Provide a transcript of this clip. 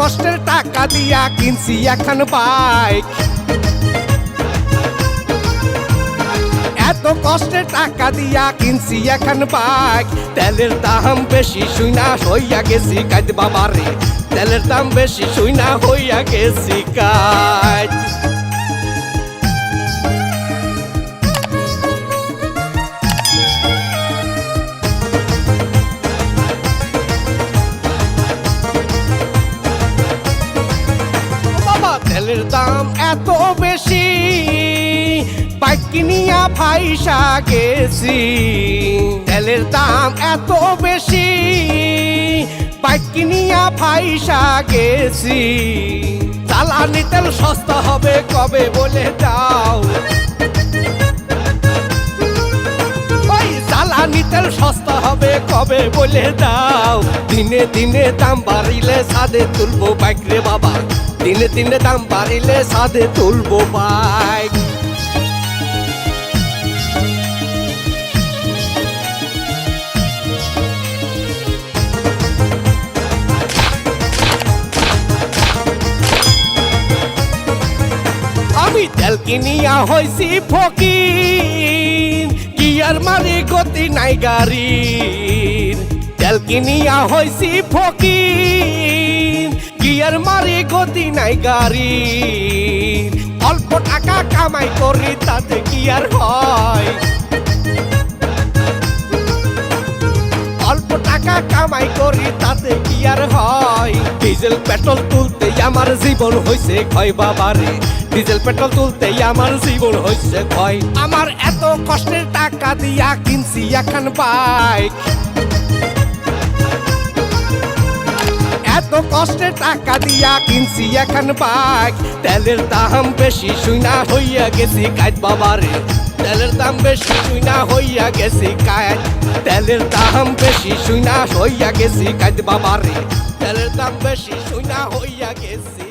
কষ্টের টাকা দিয়া কিনছি এখন বাইক। এত কষ্টের টাকা দিয়া কিনছি এখন বাইক। তেলের দাম বেশি শুইনা হইয়া গেছি কাজ বাবারে। তেলের দাম বেশি শুইনা হইয়া গেছি কাজ তেলের দাম এত বেশি বাইক কিনিয়া ফাইসা গেছি। তেলের দাম এত বেশি বাইক কিনিয়া ফাইসা গেছি। জ্বালানি তেল সস্তা হবে কবে বলে দাও? তেল সস্তা হবে কবে বলে দাও? দিনে দিনে দাম বাড়িলে সাদে তুলবো বাইক রে বাবা। দিনে দিনে দাম বাড়িলে সাদে তুলবো বাইক আমি তেল কিনিয়া হইছি ফকির গিয়ার মারি গতি নাই গাড়ির। তেল কিনিয়া হইছি ফকির। গিয়ার মারি গতি নাই গাড়ির অল্প টাকা কামাই করি, তাতে কি আর হয়? অল্প টাকা কামাই করি, তাতে কি আর হয়? ডিজেল, পেট্রোল তুলতেই আমার জীবন হয়েছে ক্ষয় বাবারে। ডিজেল, পেট্রোল তুলতেই আমার জীবন হয়েছে ক্ষয়। আমার এত কষ্টের টাকা দিয়া কিনছি এখন বাইক। এত কষ্টের টাকা দিয়া কিনছি এখন বাইক তেলের দাম বেশি শুনা হইয়া গেছি কাজ বাবারে। তেলের দাম বেশি শুনা হইয়া গেছি কাজ তেলের দাম বেশি শুনা হইয়া গেছি কাজ বাবারে। তেলের দাম বেশি শুনা হইয়া গেছি